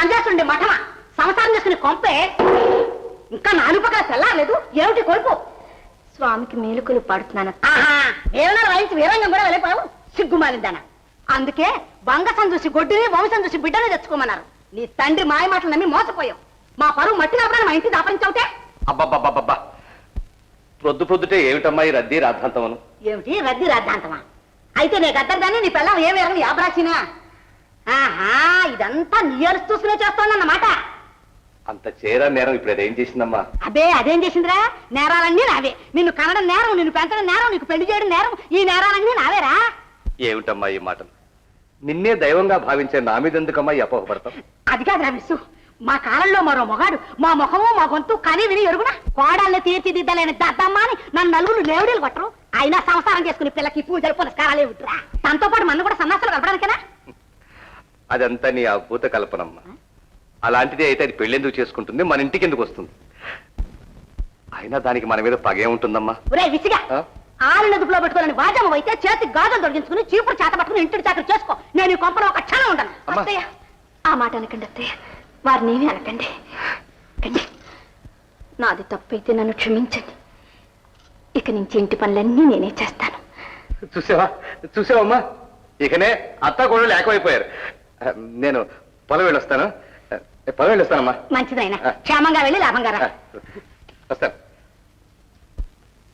సంజాసుండే మఠమా? సంసారం చేసుకుని కొంపే? ఇంకా నాలుగు పక్కల తెల్లారలేదు. ఏమిటి కొడుకు స్వామికి మేలుకొలు పాడుతున్నాను. ఆహా ఏమన్నా వయసు వీరంగం కూడా వెళ్ళిపోయావు? సిగ్గుమాలిందాన అందుకే బంగసం చూసి గొడ్డుని వంశం చూసి బిడ్డని తెచ్చుకోమన్నారు. నీ తండ్రి మాయ మాటలు నమ్మి మోసపోయావు. మా పరువు మట్టి కాపురాన్ని మా ఇంటి దాపరించవుతే అబ్బబ్బబ్బబ్బా ప్రొద్దు ప్రొద్దుటే ఏమిటమ్మా ఈ రద్దీ రాద్ధాంతమను? ఏమిటి రద్దీ రాద్దాంతమా అయితే నీ గద్దర్దాన్ని నీ పిల్లం ఏం వేరని యాబ్రాసినా ఆహా ఇదంతా నీ అరుసు చూసుకునే చేస్తోందన్నమాట. అంత చేరా నేరం ఇప్పుడు అదేం చేసిందమ్మా? అబే అదేం చేసిందిరా? నేరాలన్నీ నావే. నిన్ను కనడం నేరం నిన్ను పెంచడం నేరం నీకు పెళ్ళి చేయడం నేరం ఈ నేరాలన్నీ నావేరా? ఏమిటమ్మా ఈ మాటలు? నిన్నే దైవంగా భావించే నా మీద ఎందుకమ్మా ఈ అపోహపడతాం అది కాదురా విసు మా కాలంలో మరో మొగాడు మా ముఖము మా గొంతు కని విని ఎరుగునా? కోడాల్ని తీర్చిదిద్దలేని దద్దమ్మ అని నన్ను నలుగురు లేవుడీలు కొట్టరు. అయినా సంసారం చేసుకుని పిల్లకి పూజలు పురస్కారాలు ఏమిట్రా తనతో పాటు మన కూడా కలపడానికేనా అదంతా నీ అద్భుత కల్పనమ్మా. అలాంటిది అయితే అది పెళ్ళెందుకు చేసుకుంటుంది? మన ఇంటికి ఎందుకు వస్తుంది? అయినా దానికి మన మీద పగే ఉంటుందమ్మా ఒరే విసిగా. ఆ? ఆరు నదుపులో పెట్టుకోవాలని వాజమ్మ అయితే చేతికి గాజులు తొలగించుకుని చీపురు చేత పట్టుకుని ఇంటి చాకరి చేసుకో. నేను ఈ కొంపలో ఒక క్షణం ఉండను. అమ్మా. అత్తయ్య ఆ మాట అనకండి అత్తయ్య. వారినేమీ అనకండి. కండి నాది తప్పైతే నన్ను క్షమించండి. ఇక నుంచి ఇంటి పనులన్నీ నేనే చేస్తాను. చూసావా? చూసావమ్మా? ఇకనే అత్త కూడా లేకపోయిపోయారు నేను పొలం వెళ్ళొస్తాను పొలం వెళ్ళొస్తానమ్మా మంచిదైనా. క్షేమంగా వెళ్ళి లాభంగా రా. వస్తాను.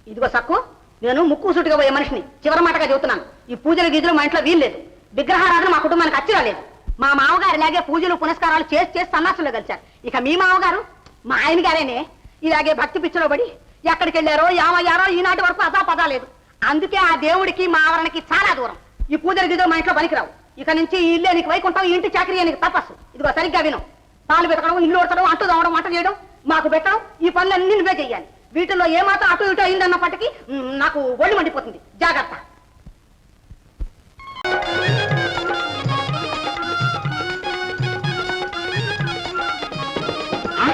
ఇదిగో సక్కు నేను ముక్కు సూటిగా పోయే మనిషిని. చివరి మాటగా చెబుతున్నాను. ఈ పూజలు గీజులు మా ఇంట్లో వీల్లేదు విగ్రహారాధన మా కుటుంబానికి అచ్చి రాలేదు. మా మామగారు ఇలాగే పూజలు పునస్కారాలు చేసి చేసి సన్నాసులు కలిశారు ఇక మీ మామగారు మా ఆయన గారేనే ఇలాగే భక్తి పిచ్చిలో పడి ఎక్కడికి వెళ్ళారో ఏమయ్యారో ఈనాటి వరకు అదా పదా లేదు అందుకే ఆ దేవుడికి మా ఆవరణకి చాలా దూరం. ఈ పూజలు గీజులు మా ఇంట్లో పనికిరావు. ఇక నుంచి ఈ ఇల్లే నీకు వైకుంఠం ఈ ఇంటి చాకరీ నీకు తపస్సు. ఇదిగో సరిగ్గా విను. పాలు పెట్టడం ఇల్లు ఉడతడం అంటు దావడం వంట చేయడం మాకు పెట్టడం ఈ పనులన్నీ నువ్వే చెయ్యాలి. వీటిలో ఏమాత్రం అటు ఇటు అయిందన్నప్పటికీ నాకు ఒళ్ళు మండిపోతుంది. జాగ్రత్త. ఆ?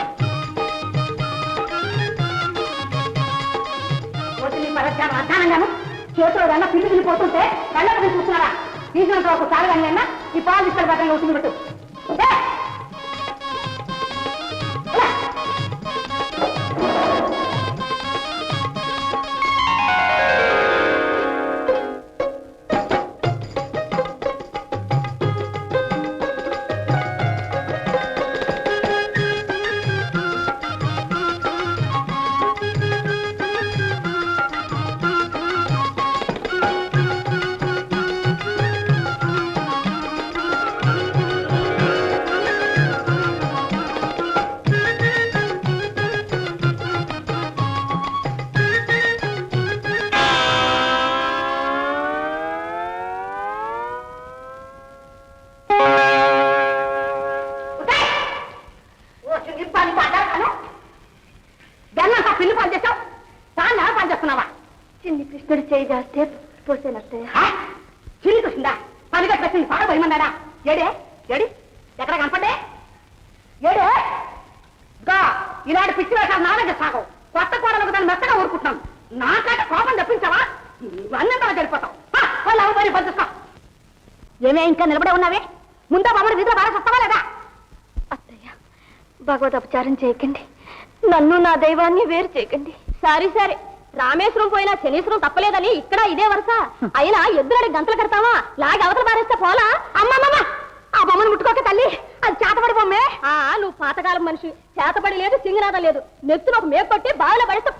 వదిలి చేతిలో పిల్లి వెళ్ళిపోతుంటే వెళ్ళక చూస్తున్నారా తీసినంత ఒక చాలు కానీ అన్న ఈ పాలు ఇస్తారు పట్టంగా వచ్చింది చిన్ని కృష్ణుడు చేయి జాస్తే పోసాను అత్తయ్య. ఆ? చిల్లి చూసిందా పనిగా పెట్టింది పాడ భయమన్నాడా ఏడే? ఏడి? ఎక్కడ కనపడ్డే? ఏడే? గా ఇలాంటి పిచ్చి వేషాలు నా దగ్గర సాగవు కొత్త కోడలకు దాన్ని మెత్తగా ఊరుకుంటున్నాను. నాకంటే కోపం తెప్పించావా? అన్నంతా జరిపోతావు అవ్వబోయి పంచుకో ఏమే ఇంకా నిలబడే ఉన్నావే? ముందా మమ్మల్ని నిద్ర బాగా వస్తావా లేదా? అత్తయ్య భగవద్ అపచారం చేయకండి. నన్ను నా దైవాన్ని వేరు చేయకండి. సరే సరే. రామేశ్వరం పోయినా శనీశ్వరం తప్పలేదని ఇక్కడ ఇదే వరుస. అయినా ఎద్దులని గంటలు కడతావా? లాగి అవతల పారేస్తే పోలా? అమ్మమ్మమ్మ! ఆ బొమ్మను ముట్టుకోక తల్లి! అది చేతపడి బొమ్మే! ఆ నువ్వు పాతకాలం మనిషి. చేతపడి లేదు సింగనాథం లేదు. నెత్తున ఒక మేపు పట్టి బావిలో పడిస్తే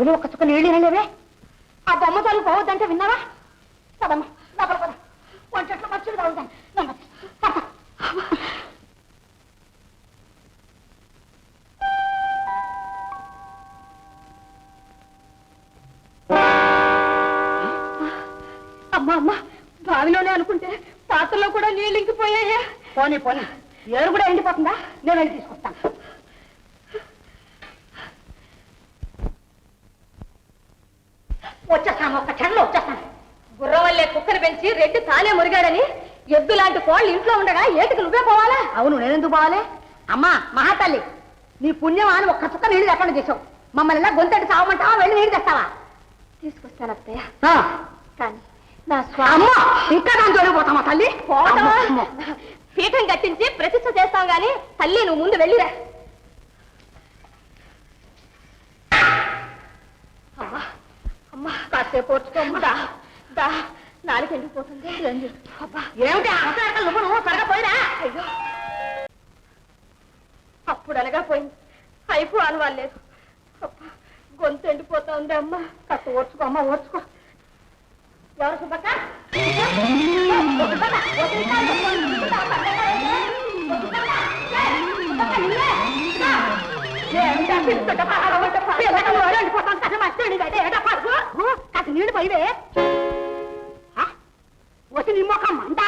బావిలో ఒక్క చుక్క నీళ్ళు లేవే ఆ బొమ్మ తల్లి పోవద్దంటే విన్నావా? పదమ్మా లోపల పద. వంటట్లో మచ్చులు తాగుతాను. అమ్మా అమ్మా బావిలోనే అనుకుంటే పాత్రలో కూడా నీళ్ళు ఇంకిపోయాయా? పోనీ పోనీ. ఏరు కూడా ఎండిపోతుందా? నేను వెళ్ళి తీసుకొస్తాను పెంచి రెడ్డి తానే మురిగాడని ఎద్దు లాంటి కోళ్ళు ఇంట్లో ఉండగా ఏటికి నువ్వే పోవాలా? అవును నేనెందుకు పోవాలి? అమ్మా మహాతల్లి నీ పుణ్యం అని ఒక్క చుక్క నీళ్ళు లేకుండా చేసావు మమ్మల్ని ఇలా గొంతటి చావమంటావా? వెళ్ళి నీళ్ళు తెస్తావా? తీసుకొస్తాను అత్తయ్య. కానీ నా స్వామి ఇంకా జోలికి పోతామా తల్లి. పీఠం కట్టించి ప్రతిష్ట చేస్తాం గాని తల్లి నువ్వు ముందు వెళ్ళిరా. అమ్మా అమ్మా కాసేపు వచ్చుకోమ్మా దా దా. నాలుగు ఏమిటి నువ్వు నువ్వు త్వరగా పోయిరా. అయ్యో. అప్పుడు అనగా పోయింది అయిపో అనవాలేదు అబ్బా గొంతు ఎండిపోతా ఉంది అమ్మా. కాస్త ఓర్చుకో అమ్మా ఓర్చుకో. ఎవరు సుబ్బక్క? నీళ్ళు పోయివే. వచ్చి నీ మొక్క మంట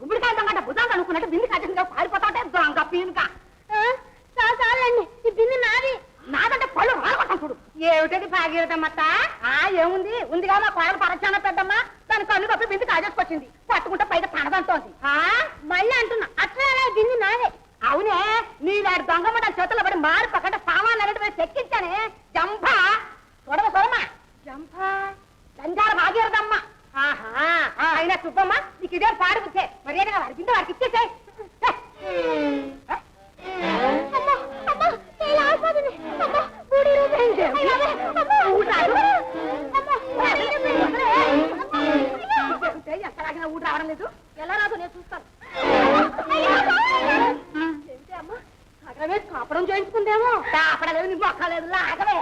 గుమ్మడికాయ దొంగట భుజాలు అనుకున్నట్టు బింది కాజంగా పారిపోతా ఉంటే దొంగ పీనుక చాలండి ఈ బిందె నాది. నాదంటే పళ్ళు రాలగొట్టాం చూడు. ఏమిటది భాగీరథమ్మత్త ఆ ఏముంది? ఉందిగా మా కోడలు పరచాన పెద్దమ్మ. దాని కన్ను కప్పి బింది కాజేసుకొచ్చింది. పట్టుకుంటే పైన పడదంటోంది ఆ? మళ్ళీ అంటున్నా అట్లా బింది నాదే. అవునే నీలాంటి దొంగమ్మ నా చేతుల్లో పడి మారి పక్కన సామాన్లు అనేటువంటి చెక్కించానే. జంప చూడవ చూడమ్మా జంప ఆ, అయినా సుబ్బమ్మ నీకు ఇదే పాడు బుద్ధే మర్యాదగా వారి బిందు వారికి ఇచ్చేసే అమ్మా అమ్మా ఇలా అయిపోతుంది అమ్మా బూడి రోజు ఎక్కడాగినా ఊరు రావడం లేదు ఎలా రాదు నేను చూస్తాను సగమే కాపడం చేయించుకుందేమో కాపడలేదు నీ మొక్కలేదు లాగలే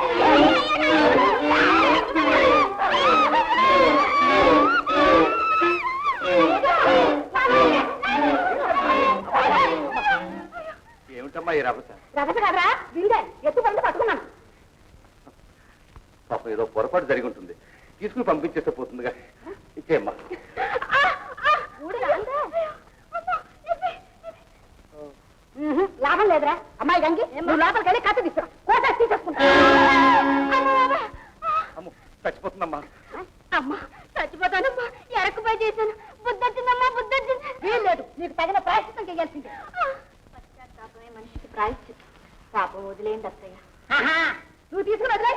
ఏమిటమ్మా ఈ రభస రభస కదరా బిందె ఎత్తు పడి పట్టుకున్నాను. పాపం ఏదో పొరపాటు జరిగి ఉంటుంది తీసుకుని పంపించేస్తే పోతుందిగా. ఇచ్చేయమ్మా. లాభం లేదురా. అమ్మాయి గంగి నువ్వు లోపలికి వెళ్ళి కత్తి తీసుకురా. కోట తీసేసుకుంటా. అమ్మ చచ్చిపోతుందమ్మా. అమ్మా చచ్చిపోతానమ్మా. ఎరక్కుపోయి చేశాను. బుద్ధొచ్చిందమ్మా బుద్ధొచ్చింది వీల్లేదు. నీకు తగిన ప్రాయశ్చితం చేయాల్సిందే. వదిలేయండి అత్తయ్య. నువ్వు తీసుకుని వదిలే.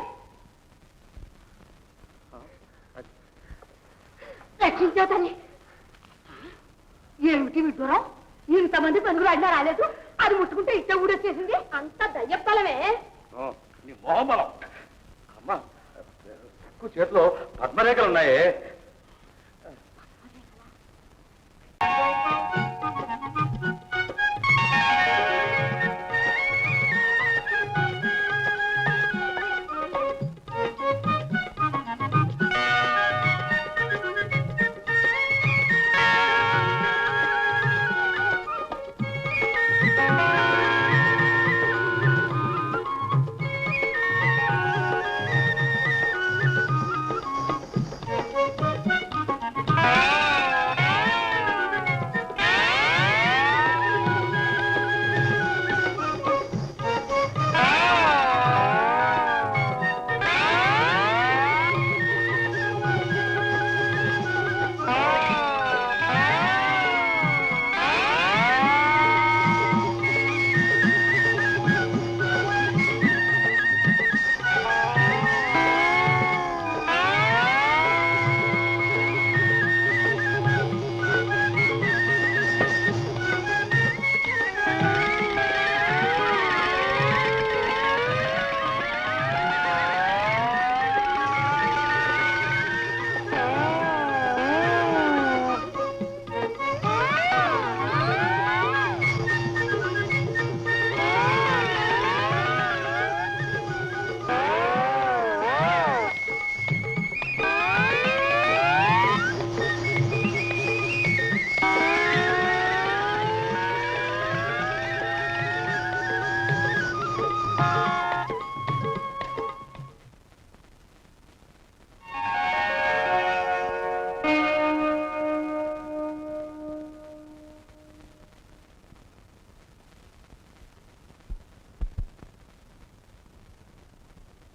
రక్షించా తల్లి. ఏమిటి విడ్డూరం? ఇంతమంది పనులు అడినా రాలేదు? అది ముట్టుకుంటే ఇట్ట ఊడొచ్చేసింది? అంత దయ్యప్పలమే. నీ మోహబలం అమ్మా చేతిలో పద్మరేఖలు? ఉన్నాయే